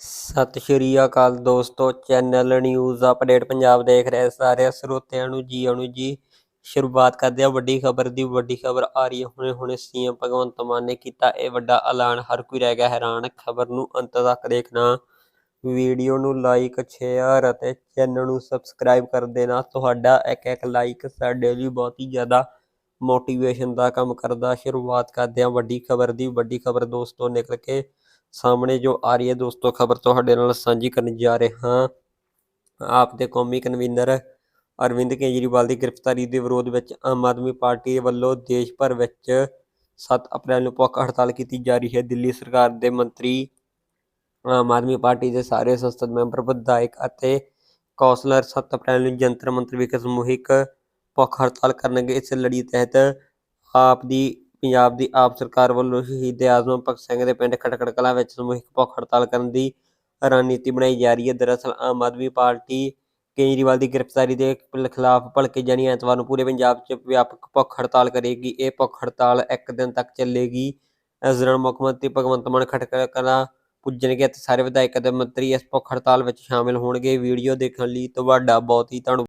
ਸਤਿ ਸ਼੍ਰੀ ਅਕਾਲ ਦੋਸਤੋ, channel news update Punjab ਦੇਖ ਰਹੇ ਸਾਰੇ ਸਰੋਤਿਆਂ ਨੂੰ ਜੀ ਆਣੂ ਜੀ। ਸ਼ੁਰੂਆਤ ਕਰਦੇ ਆ ਵੱਡੀ ਖਬਰ ਦੀ, ਵੱਡੀ ਖਬਰ ਆ ਰਹੀ ਹੈ। ਹੁਣੇ ਹੁਣੇ ਸੀਐਮ ਭਗਵੰਤ ਮਾਨ ਨੇ ਕੀਤਾ ਇਹ ਵੱਡਾ ਐਲਾਨ। ਹਰ ਕੋਈ ਰਹਿ ਗਿਆ ਹੈਰਾਨ। ਖਬਰ ਨੂੰ ਅੰਤ ਤੱਕ ਦੇਖਣਾ, ਵੀਡੀਓ ਨੂੰ ਲਾਈਕ ਸ਼ੇਅਰ ਅਤੇ ਚੈਨਲ ਨੂੰ ਸਬਸਕ੍ਰਾਈਬ ਕਰ ਦੇਣਾ। ਤੁਹਾਡਾ ਇੱਕ ਇੱਕ ਲਾਈਕ ਸਾਡੇ ਲਈ ਬਹੁਤ ਹੀ ਜ਼ਿਆਦਾ ਮੋਟੀਵੇਸ਼ਨ ਦਾ ਕੰਮ ਕਰਦਾ। ਸ਼ੁਰੂਆਤ ਕਰਦੇ ਆ ਵੱਡੀ ਖਬਰ ਦੀ, ਵੱਡੀ ਖਬਰ ਦੋਸਤੋ ਨਿਕਲ ਕੇ ਸਾਹਮਣੇ ਜੋ ਆ ਰਹੀ ਹੈ ਦੋਸਤੋ, ਖਬਰ ਤੁਹਾਡੇ ਨਾਲ ਸਾਂਝੀ ਕਰਨ ਜਾ ਰਹੇ ਹਾਂ। ਆਪ ਦੇ ਕੌਮੀ ਕਨਵੀਨਰ ਅਰਵਿੰਦ ਕੇਜਰੀਵਾਲ ਦੀ ਗ੍ਰਿਫਤਾਰੀ ਦੇ ਵਿਰੋਧ ਵਿੱਚ ਆਮ ਆਦਮੀ ਪਾਰਟੀ ਵੱਲੋਂ ਦੇਸ਼ ਭਰ ਵਿੱਚ 7 ਅਪ੍ਰੈਲ ਨੂੰ ਭੁੱਖ ਹੜਤਾਲ ਕੀਤੀ ਜਾ ਰਹੀ ਹੈ। ਦਿੱਲੀ ਸਰਕਾਰ ਦੇ ਮੰਤਰੀ, ਆਮ ਆਦਮੀ ਪਾਰਟੀ ਦੇ ਸਾਰੇ ਸੰਸਦ ਮੈਂਬਰ, ਵਿਧਾਇਕ ਅਤੇ ਕੌਂਸਲਰ 7 ਅਪ੍ਰੈਲ ਨੂੰ ਜੰਤਰ ਮੰਤਰ ਵਿਖੇ ਸਮੂਹਿਕ ਭੁੱਖ ਹੜਤਾਲ ਕਰਨਗੇ। ਇਸ ਲੜੀ ਤਹਿਤ ਆਪ ਦੀ ਪੰਜਾਬ ਦੀ ਆਪ ਸਰਕਾਰ ਵੱਲੋਂ ਸ਼ਹੀਦ ਆਜ਼ਮ ਭਗਤ ਸਿੰਘ ਦੇ ਪਿੰਡ ਖਟਕੜ ਕਲਾਂ ਵਿੱਚ ਸਮੂਹਿਕ ਭੁੱਖ ਹੜਤਾਲ ਕਰਨ ਦੀ ਰਣਨੀਤੀ ਬਣਾਈ ਜਾ ਰਹੀ ਹੈ। ਦਰਅਸਲ ਆਮ ਆਦਮੀ ਪਾਰਟੀ ਕੇਜਰੀਵਾਲ ਦੀ ਗ੍ਰਿਫਤਾਰੀ ਦੇ ਖਿਲਾਫ ਭਲਕੇ ਜਾਣੀ ਐਤਵਾਰ ਨੂੰ ਪੂਰੇ ਪੰਜਾਬ 'ਚ ਵਿਆਪਕ ਭੁੱਖ ਹੜਤਾਲ ਕਰੇਗੀ। ਇਹ ਭੁੱਖ ਹੜਤਾਲ ਇੱਕ ਦਿਨ ਤੱਕ ਚੱਲੇਗੀ। ਇਸ ਦੌਰਾਨ ਮੁੱਖ ਮੰਤਰੀ ਭਗਵੰਤ ਮਾਨ ਖਟਕੜ ਕਲਾਂ ਪੁੱਜਣਗੇ ਅਤੇ ਸਾਰੇ ਵਿਧਾਇਕ ਅਤੇ ਮੰਤਰੀ ਇਸ ਭੁੱਖ ਹੜਤਾਲ ਵਿੱਚ ਸ਼ਾਮਿਲ ਹੋਣਗੇ। ਵੀਡੀਓ ਦੇਖਣ ਲਈ ਤੁਹਾਡਾ ਬਹੁਤ ਹੀ ਧੰਨਵਾਦ।